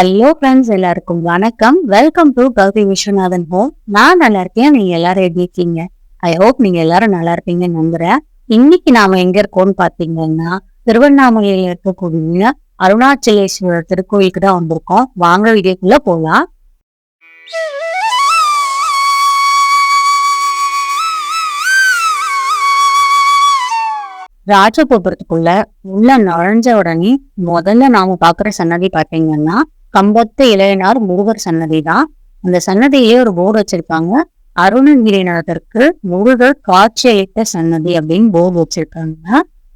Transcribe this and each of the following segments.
Hello friends எல்லாருக்கும் வணக்கம். Welcome to Gowri Viswanathan home நான் நல்லா இருக்கேன். நீங்க எல்லாரும் எப்படி இருக்கீங்க? ஐ ஹோப் நீங்க எல்லாரும் நல்லா இருப்பீங்கன்னு நம்புறேன். இன்னைக்கு நாம எங்க இருக்கோம்னு பாத்தீங்கன்னா திருவண்ணாமலையில இருக்கக்கூடிய அருணாச்சலேஸ்வரர் திருக்கோயிலுக்கு தான் வந்திருக்கோம். வாங்க வீடியோக்குள்ள போலாம். ராஜகோபுரத்துக்குள்ள உள்ள நுழைஞ்ச உடனே முதல்ல நாம பாக்குற சன்னதி பாத்தீங்கன்னா கம்பத்து இளையனார் முருகர் சன்னதி தான் அந்த சன்னதியிலே ஒரு போர்டு வச்சிருக்காங்க. அருணகிரிநாதருக்கு முருகர் காட்சி அளித்த சன்னதி அப்படின்னு போர்டு வச்சிருக்காங்க.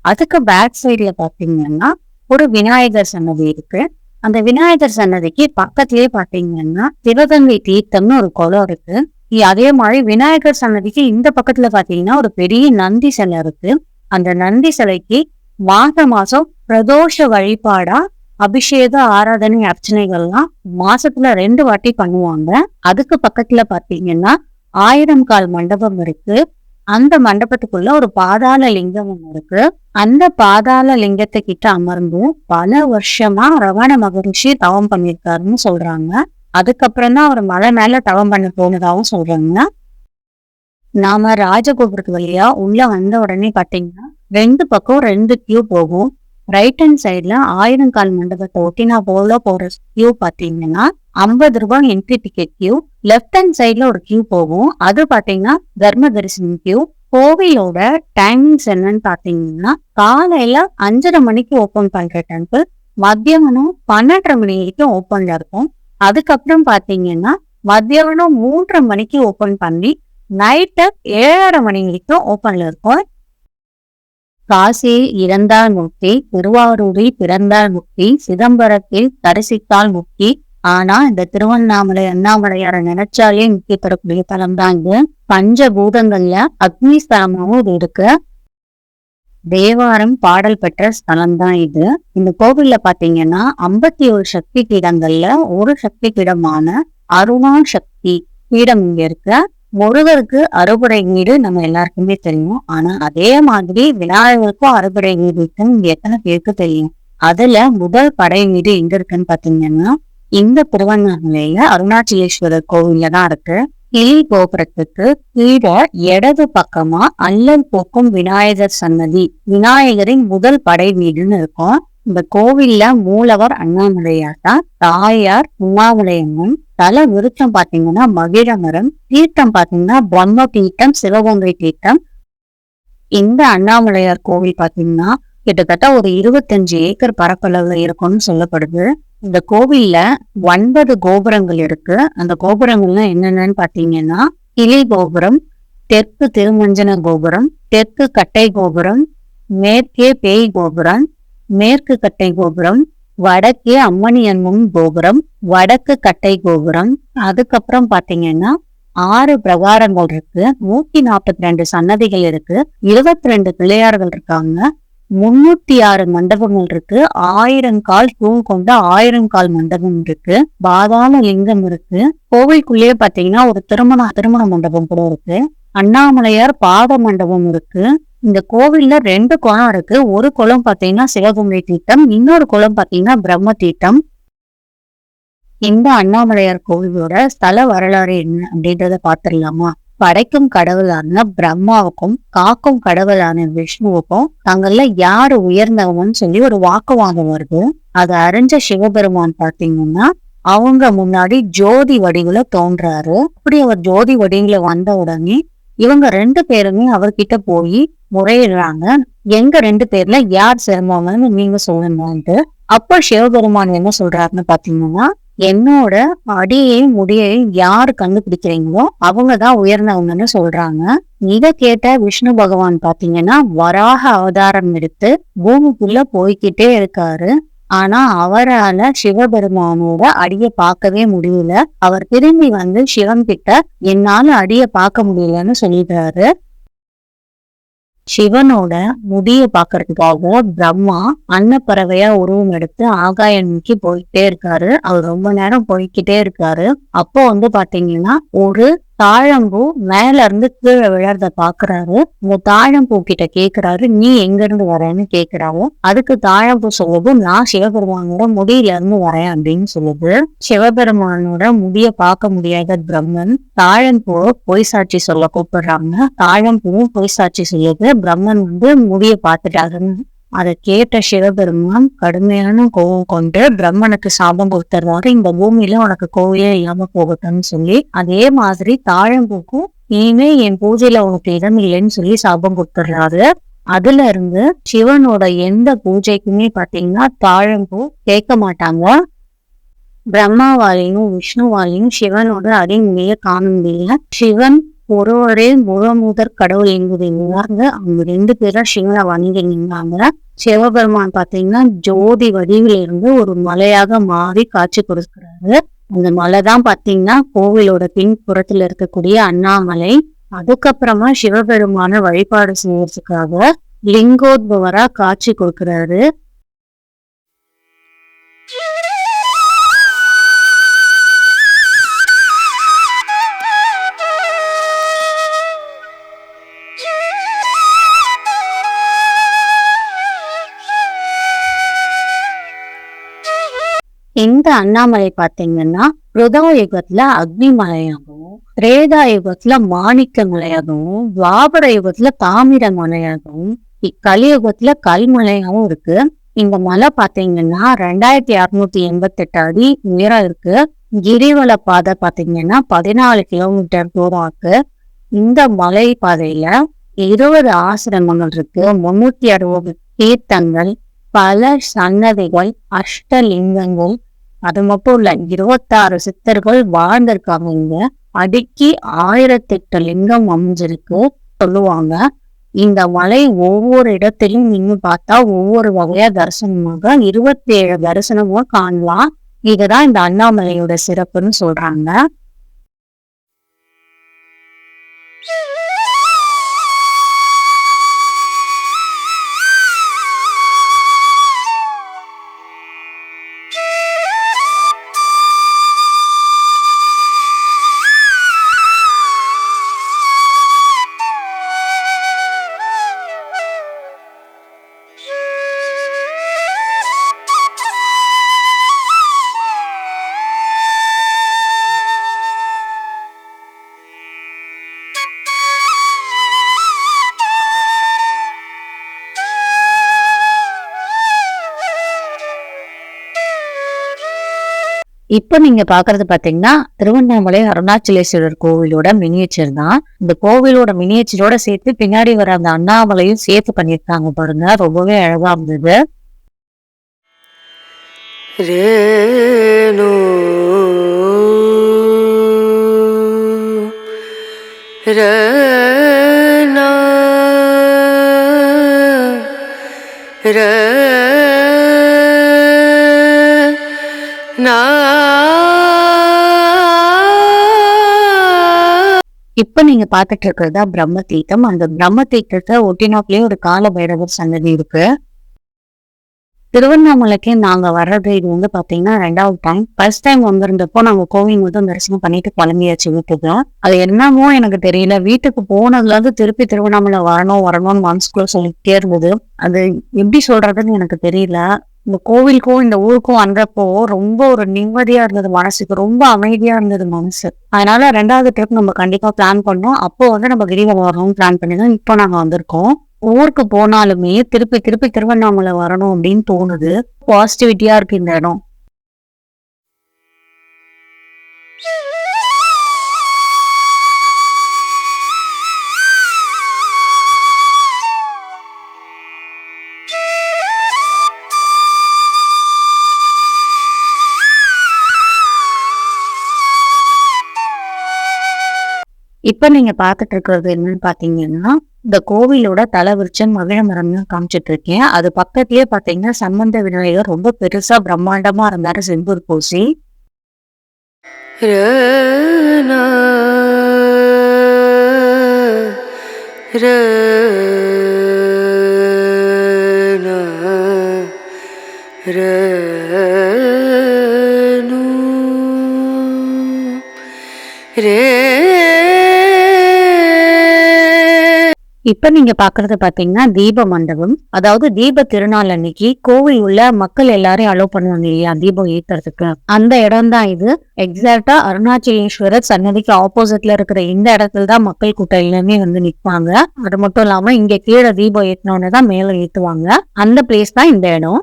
அதுக்கு பேக் சைட்ல பாத்தீங்கன்னா ஒரு விநாயகர் சன்னதி இருக்கு. அந்த விநாயகர் சன்னதிக்கு பக்கத்திலேயே பாத்தீங்கன்னா திருதங்கை தீர்த்தம்னு ஒரு குளம் இருக்கு. அதே மாதிரி விநாயகர் சன்னதிக்கு இந்த பக்கத்துல பாத்தீங்கன்னா ஒரு பெரிய நந்தி சிலை இருக்கு. அந்த நந்தி சிலைக்கு மாச மாசம் பிரதோஷ வழிபாடா அபிஷேக ஆராதனை அர்ச்சனைகள்லாம் மாசத்துல ரெண்டு வாட்டி பண்ணுவாங்க. அதுக்கு பக்கத்துல பாத்தீங்கன்னா ஆயிரம் கால் மண்டபம் இருக்கு. அந்த மண்டபத்துக்குள்ள ஒரு பாதாள லிங்கம் இருக்கு. அந்த பாதாள லிங்கத்தை கிட்ட அமர்ந்து பல வருஷமா ரவண மகரிஷி தவம் பண்ணியிருக்காருன்னு சொல்றாங்க. அதுக்கப்புறம் தான் அவர் மலை மேல தவம் பண்ண போனதாகவும் சொல்றாங்க. நாம ராஜகோபுரத்து வழியா உள்ள வந்த உடனே பாத்தீங்கன்னா ரெண்டு பக்கம் ரெண்டு கியூ போகும். ரைட் ஹேண்ட் சைட்ல ஆயிரம் கால் மண்டபத்தை ஒட்டினா போல போற கியூ பாத்தீங்கன்னா ஐம்பது ரூபாய் entry ticket queue left hand சைட்ல ஒரு கியூ போகும். அது பாத்தீங்கன்னா தர்ம தரிசனம் கியூ கோவிலோட டைமிங்ஸ் என்னன்னு பாத்தீங்கன்னா காலையில அஞ்சரை மணிக்கு ஓபன் பண்ற டெம்பிள் மத்தியானம் பன்னெண்டரை மணி வரைக்கும் ஓப்பன்ல இருக்கும். அதுக்கப்புறம் பாத்தீங்கன்னா மத்தியானம் மூன்றரை மணிக்கு ஓபன் பண்ணி நைட்டு ஏழரை மணி வரைக்கும் ஓப்பன்ல இருக்கும். காசியில் இறந்தால் முக்தி திருவாரூரில் பிறந்தால் முக்தி சிதம்பரத்தில் தரிசித்தால் முக்தி ஆனா இந்த திருவண்ணாமலை அண்ணாமலையார நினைச்சாலே முக்தி தரக்கூடிய தலம் தான் இது. பஞ்சபூதங்கள்ல அக்னி ஸ்தலமாவும் இது இருக்கு. தேவாரம் பாடல் பெற்ற ஸ்தலம் தான் இது. இந்த கோவில்ல பாத்தீங்கன்னா ஐம்பத்தி ஒரு சக்தி பீடங்கள்ல ஒரு சக்தி பீடமான அருணா சக்தி பீடம் இங்க இருக்கு. முருகருக்கு அறுபடை வீடு நம்ம எல்லாருக்குமே தெரியும். ஆனா அதே மாதிரி விநாயகருக்கும் அறுபடை வீடு இருக்குன்னு எத்தனை பேருக்கு தெரியும்? அதுல முதல் படை வீடு எங்க இருக்குன்னு பாத்தீங்கன்னா இந்த திருவண்ணாமலையில அருணாச்சலேஸ்வரர் கோவில்ல தான் இருக்கு. கிளி கோபுரத்துக்கு கீழே இடது பக்கமா அல்லல் போக்கும் விநாயகர் சன்னதி. விநாயகரின் முதல் படை வீடுன்னு இருக்கும். இந்த கோவில்ல மூலவர் அண்ணாமலையார் தான் தாயார் உமாமலையம்மன் தல விருத்தம் பாத்தீங்கன்னா மகிழ மரம் தீர்த்தம் பாத்தீங்கன்னா பிரம்ம தீர்த்தம் சிவகங்கை தீர்த்தம். இந்த அண்ணாமலையார் கோவில் பாத்தீங்கன்னா கிட்டத்தட்ட ஒரு இருபத்தஞ்சு ஏக்கர் பரப்பளவுல இருக்கும்னு சொல்லப்படுது. இந்த கோவில்ல ஒன்பது கோபுரங்கள் இருக்கு. அந்த கோபுரங்கள்லாம் என்னென்னு பாத்தீங்கன்னா கிளி கோபுரம் தெற்கு திருமஞ்சன கோபுரம் தெற்கு கட்டை கோபுரம் மேற்கே பேய் கோபுரம் மேற்கு கட்டை கோபுரம் வடக்கே அம்மணியன்மும் கோபுரம் வடக்கு கட்டை கோபுரம். அதுக்கப்புறம் பாத்தீங்கன்னா ஆறு பிரகாரங்கள் இருக்கு. நூத்தி நாற்பத்தி ரெண்டு சன்னதிகள் இருக்கு. இருபத்தி ரெண்டு பிள்ளையார்கள் இருக்காங்க. முன்னூத்தி ஆறு மண்டபங்கள் இருக்கு. ஆயிரம் கால் தூண் கொண்ட ஆயிரம் கால் மண்டபம் இருக்கு. பாதாள லிங்கம் இருக்கு. கோவிலுக்குள்ளேயே பாத்தீங்கன்னா ஒரு திருமண திருமண மண்டபம் கூட இருக்கு. அண்ணாமலையார் பாத மண்டபம் இருக்கு. இந்த கோவில்ல ரெண்டு குளம் இருக்கு. ஒரு குளம் பாத்தீங்கன்னா சிவகங்கை தீர்த்தம் இன்னொரு குளம் பாத்தீங்கன்னா பிரம்ம தீர்த்தம். இந்த அண்ணாமலையார் கோவிலோட ஸ்தல வரலாறு என்ன அப்படின்றத பாத்துடலாமா? படைக்கும் கடவுளான பிரம்மாவுக்கும் காக்கும் கடவுளான விஷ்ணுவுக்கும் தங்கள்ல யாரு உயர்ந்தவங்கன்னு சொல்லி ஒரு வாக்குவாதம் வருது. அதை அறிஞ்ச சிவபெருமான் பாத்தீங்கன்னா அவங்க முன்னாடி ஜோதி வடிவுல தோன்றாரு. அப்படி அவர் ஜோதி வடிவுல வந்த உடனே இவங்க ரெண்டு பேருமே அவர்கிட்ட போய் முறையிடுறாங்க. எங்க ரெண்டு பேர்ல யார் சிறந்தவங்கன்னு நீங்க சொல்லணும்ட்டு அப்ப சிவபெருமான் என்ன சொல்றாருன்னு பாத்தீங்கன்னா என்னோட அடியையும் முடியையும் யார் கண்டுபிடிக்கிறீங்களோ அவங்கதான் உயர்ந்தவங்கன்னு சொல்றாங்க. இத கேட்ட விஷ்ணு பகவான் பாத்தீங்கன்னா வராக அவதாரம் எடுத்து பூமிக்குள்ள போய்கிட்டே இருக்காரு. ஆனா அவரால சிவபெருமானோட அடிய பார்க்கவே முடியல. அவர் திரும்பி வந்து சிவன் கிட்ட என்னால அடிய பார்க்க முடியலன்னு சொல்லிட்டாரு. சிவனோட முடிய பாக்குறதுக்காக பிரம்மா அன்னப்பறவையா உருவம் எடுத்து ஆகாய நோக்கி போயிட்டே இருக்காரு. அவர் ரொம்ப நேரம் போய்க்கிட்டே இருக்காரு. அப்போ வந்து பாத்தீங்கன்னா ஒரு தாழம்பூ மேல இருந்து கீழே விழறத பாக்குறாரு. இந்த தாழம்பூ கிட்ட கேக்குறாரு. நீ எங்க இருந்து வரேன்னு கேக்குறாவும் அதுக்கு தாழம்பூ சொல்லுது நான் சிவபெருமானோட முடியில இருந்து வரேன் அப்படின்னு சொல்லுது. சிவபெருமானோட முடிய பார்க்க முடியாத பிரம்மன் தாழம்பூ பொய் சாட்சி சொல்ல கூப்பிடுறாங்க. தாழம்பூவும் பொய் சாட்சி சொல்லுது. பிரம்மன் வந்து முடிய பார்த்துட்டாருன்னு அதை கேட்ட சிவபெருமான் கடுமையான கோபம் கொண்டு பிரம்மனுக்கு சாபம் கொடுத்துருவாரு. இந்த பூமியில உனக்கு கோவிலே இல்லாம போகட்டும்னு சொல்லி அதே மாதிரி தாழம்பூக்கும் இனிமே என் பூஜையில உனக்கு இடம் இல்லைன்னு சொல்லி சாபம் கொடுத்துடுறாரு. அதுல இருந்து சிவனோட எந்த பூஜைக்குமே பாத்தீங்கன்னா தாழம்பூ கேட்க மாட்டாங்க. பிரம்மாவாலையும் விஷ்ணுவாலையும் சிவனோட அடிமுறைய காண முடியல. சிவன் ஒருவரே முழமுதற் கடவுள் என்பதை உணர்ந்து அவங்க ரெண்டு பேரும் சிவனை வணங்கி நின்றாங்க சிவபெருமான் பாத்தீங்கன்னா ஜோதி வடிவில் இருந்து ஒரு மலையாக மாறி காட்சி கொடுக்கிறாரு. அந்த மலை தான் பாத்தீங்கன்னா கோவிலோட பின்புறத்துல இருக்கக்கூடிய அண்ணாமலை. அதுக்கப்புறமா சிவபெருமான வழிபாடு செய்யறதுக்காக லிங்கோத்பவரா காட்சி கொடுக்கிறாரு. இந்த அண்ணாமலை பாத்தீங்கன்னா ருதவ யுகத்துல அக்னி மலையாகவும் ரேதா யுகத்துல மாணிக்க மலையாகவும் துவாபர யுகத்துல தாமிர மலையாகவும் கலியுகத்துல கல்மலையாகவும் இருக்கு. இந்த மலை பாத்தீங்கன்னா ரெண்டாயிரத்தி அறுநூத்தி எண்பத்தி எட்டு அடி உயரம் இருக்கு. கிரிவல பாதை பாத்தீங்கன்னா பதினாலு கிலோமீட்டர் தூரம் இருக்கு. இந்த மலை பாதையில இருபது ஆசிரமங்கள் இருக்கு. முன்னூத்தி அறுபது தீர்த்தங்கள் பல சன்னதிகள் அஷ்டலிங்கங்கள் அது மட்டும் இல்ல இருபத்தாறு சித்தர்கள் வாழ்ந்திருக்காங்க இங்க. அடுக்கி ஆயிரத்தெட்டு லிங்கம் அமைஞ்சிருக்கு சொல்லுவாங்க. இந்த மலை ஒவ்வொரு இடத்திலும் நீங்க பார்த்தா ஒவ்வொரு வகையா தரிசனமாக இருபத்தி ஏழு தரிசனமும் காணலாம். இதுதான் இந்த அண்ணாமலையோட சிறப்புன்னு சொல்றாங்க. இப்போ நீங்க பாக்குறது பாத்தீங்கன்னா திருவண்ணாமலை அருணாச்சலேஸ்வரர் கோவிலோட மினியேச்சர் தான். இந்த கோவிலோட மினியேச்சரோட சேர்த்து பின்னாடி வர அந்த அண்ணாமலையும் சேர்த்து பண்ணிருக்காங்க பாருங்க. ரொம்பவே அழகா இருந்தது. ரேணு ரே நா இப்ப நீங்க பாத்துட்டு இருக்கிறதா பிரம்ம தீர்த்தம். அந்த பிரம்ம தீர்த்தத்தை ஒட்டினாப்லயே ஒரு கால பைரவர் சங்கதி இருக்கு. திருவண்ணாமலைக்கு நாங்க வர்றது இது வந்து பாத்தீங்கன்னா ரெண்டாவது டைம் ஃபர்ஸ்ட் டைம் வந்திருந்தப்போ நாங்க கோவில் வந்து தரிசனம் பண்ணிட்டு கிளம்பியாச்சு வீட்டுக்கு. அது என்னமோ எனக்கு தெரியல. வீட்டுக்கு போனதுல இருந்து திருப்பி திருவண்ணாமலை வரணும் வரணும்னு மனசுக்குள்ள சொல்லிட்டே இருந்தது. அது எப்படி சொல்றதுன்னு எனக்கு தெரியல. இந்த கோவிலுக்கும் இந்த ஊருக்கும் வந்தப்போ ரொம்ப ஒரு நிம்மதியா இருந்தது மனசுக்கு. ரொம்ப அமைதியா இருந்தது மனசு. அதனால ரெண்டாவது ட்ரிப் நம்ம கண்டிப்பா பிளான் பண்ணோம். அப்போ வந்து நம்ம கிரிவலம் வரணும்னு பிளான் பண்ணி தான் இப்போ நாங்க வந்திருக்கோம். ஊருக்கு போனாலுமே திருப்பி திருப்பி திருவண்ணாமலை வரணும் அப்படின்னு தோணுது. பாசிட்டிவிட்டியா இருக்கு இந்த இடம். இப்போ நீங்கள் பார்த்துட்டு இருக்கிறது என்னன்னு பார்த்தீங்கன்னா இந்த கோவிலோட தலைவிருச்சன் மகிழ மரம் காமிச்சிட்டு இருக்கேன் அது பக்கத்துலேயே பார்த்தீங்கன்னா சம்பந்த விநாயகர் ரொம்ப பெருசாக பிரம்மாண்டமாக இருந்தார் செம்பூர் பூசி. ரேனா ரே இப்ப நீங்க பாக்குறது பாத்தீங்கன்னா தீப மண்டபம். அதாவது தீப திருநாள் அன்னைக்கு கோவில் உள்ள மக்கள் எல்லாரையும் அலோவ் பண்ணுவாங்க இல்லையா? தீபம் ஏத்துறதுக்கு. அந்த இடம் தான் இது எக்ஸாக்டா அருணாச்சலேஸ்வரர் சன்னதிக்கு ஆப்போசிட்ல இருக்கிற இந்த இடத்துல தான் மக்கள் கூட்டம் எல்லாமே வந்து நிற்பாங்க அது மட்டும் இல்லாம இங்க கீழே தீபம் ஏத்தினோன்னு தான் மேல ஏத்துவாங்க. அந்த பிளேஸ் தான் இந்த இடம்.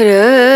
Yeah.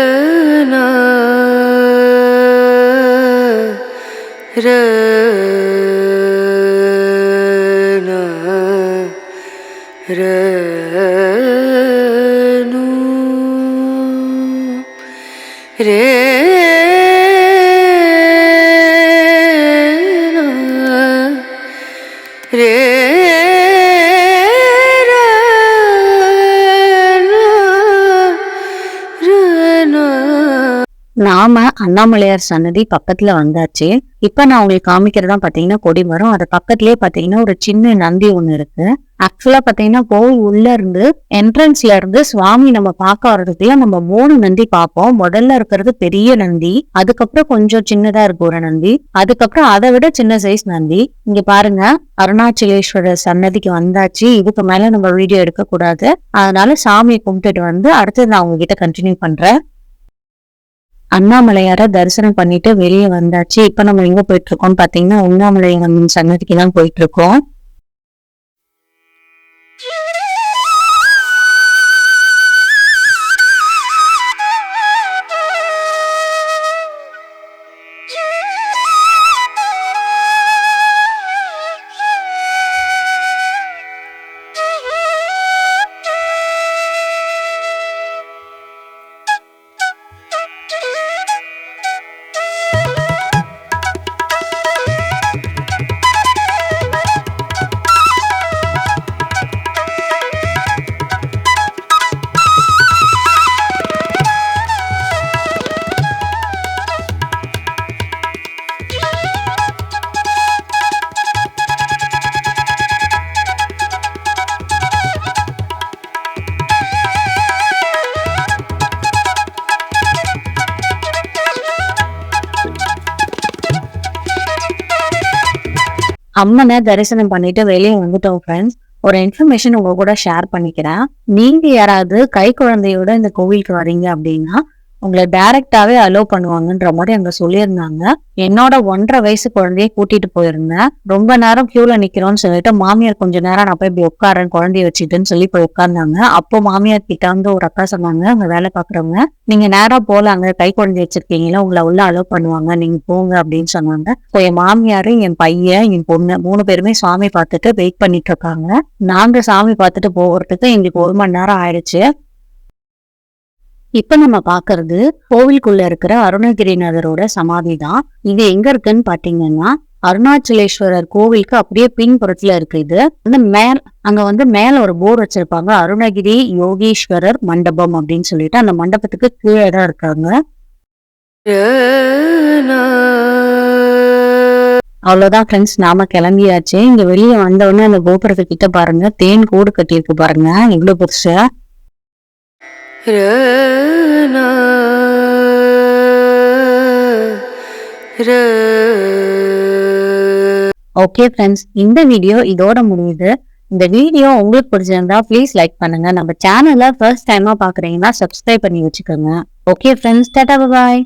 நாம அண்ணாமலையார் சன்னதி பக்கத்துல வந்தாச்சு. இப்ப நான் உங்களுக்கு காமிக்கிறதா பாத்தீங்கன்னா கொடிமரம் அது பக்கத்துலயே பாத்தீங்கன்னா ஒரு சின்ன நந்தி ஒண்ணு இருக்கு. ஆக்சுவலா பாத்தீங்கன்னா கோவில் உள்ள இருந்து என்ட்ரன்ஸ்ல இருந்து சுவாமி நம்ம பார்க்க வர்றதுக்குள்ள நம்ம மூணு நந்தி பார்ப்போம். முதல்ல இருக்கிறது பெரிய நந்தி அதுக்கப்புறம் கொஞ்சம் சின்னதா இருக்கு ஒரு நந்தி அதுக்கப்புறம் அதை விட சின்ன சைஸ் நந்தி. இங்க பாருங்க அருணாச்சலேஸ்வரர் சன்னதிக்கு வந்தாச்சு. இதுக்கு மேல நம்ம வீடியோ எடுக்க கூடாது அதனால சாமியை கும்பிட்டுட்டு வந்து அடுத்து நான் உங்ககிட்ட கண்டினியூ பண்றேன். அண்ணாமலையார தரிசனம் பண்ணிட்டு வெளியே வந்தாச்சு. இப்ப நம்ம எங்க போயிட்டு இருக்கோம் பாத்தீங்கன்னா உண்ணாமலையார் சன்னதிக்கு தான் போயிட்டு இருக்கோம். அம்மனை தரிசனம் பண்ணிட்டு வெளியே வந்துட்டோம் ஃப்ரெண்ட்ஸ் ஒரு இன்ஃபர்மேஷன் உங்க கூட ஷேர் பண்ணிக்கிறேன். நீங்க யாராவது கை குழந்தையோட இந்த கோவிலுக்கு வரீங்க அப்படின்னா உங்களை டைரக்டாவே அலோவ் பண்ணுவாங்கன்ற மாதிரி அங்க சொல்லியிருந்தாங்க. என்னோட ஒன்றரை வயசு குழந்தைய கூட்டிட்டு போயிருந்தேன். ரொம்ப நேரம் கியூல நிக்கிறோம்னு சொல்லிட்டு மாமியார் கொஞ்ச நேரம் நான் போய் இப்படி உட்காரன் குழந்தைய வச்சுட்டுன்னு சொல்லி போய் உட்கார்ந்தாங்க. அப்போ மாமியார் கிட்ட வந்து ஒரு அக்கா சொன்னாங்க அங்க வேலை பாக்குறவங்க நீங்க நேரா போலாங்க கை குழந்தை வச்சிருக்கீங்களா உங்களை உள்ள அலோவ் பண்ணுவாங்க. நீங்க போங்க அப்படின்னு சொன்னாங்க. இப்போ என் மாமியாரு என் பையன் என் பொண்ணு மூணு பேருமே சாமி பார்த்துட்டு வெயிட் பண்ணிட்டு இருக்காங்க. நாங்க சாமி பார்த்துட்டு போகிறதுக்கு எங்களுக்கு ஒரு மணி நேரம் ஆயிடுச்சு. இப்ப நம்ம பாக்குறது கோவிலுக்குள்ள இருக்கிற அருணகிரிநாதரோட சமாதி தான் இது எங்க இருக்குன்னு பாத்தீங்கன்னா அருணாச்சலேஸ்வரர் கோவிலுக்கு அப்படியே பின்புறத்துல இருக்கு இது. வந்து மேல் அங்க வந்து மேல ஒரு போர்டு வச்சிருப்பாங்க. அருணகிரி யோகீஸ்வரர் மண்டபம் அப்படின்னு சொல்லிட்டு அந்த மண்டபத்துக்கு கீழே தான் இருக்காங்க. அவ்வளவுதான் ஃப்ரெண்ட்ஸ் நாம கிளம்பியாச்சு. இங்க வெளியே வந்த உடனே அந்த கோபுரத்து கிட்ட பாருங்க. தேன் கூடு கட்டியிருக்கு பாருங்க. இவ்வளவு பெருசா. Rana ஓகே ஃப்ரெண்ட்ஸ் இந்த வீடியோ இதோட முடியுது. இந்த வீடியோ உங்களுக்கு பிடிச்சிருந்தா ப்ளீஸ் லைக் பண்ணுங்க. நம்ம சேனலை ஃபர்ஸ்ட் டைமா பாக்குறீங்கன்னா சப்ஸ்கிரைப் பண்ணி வச்சுக்கோங்க. ஓகே ஃப்ரெண்ட்ஸ் டாடா பாய்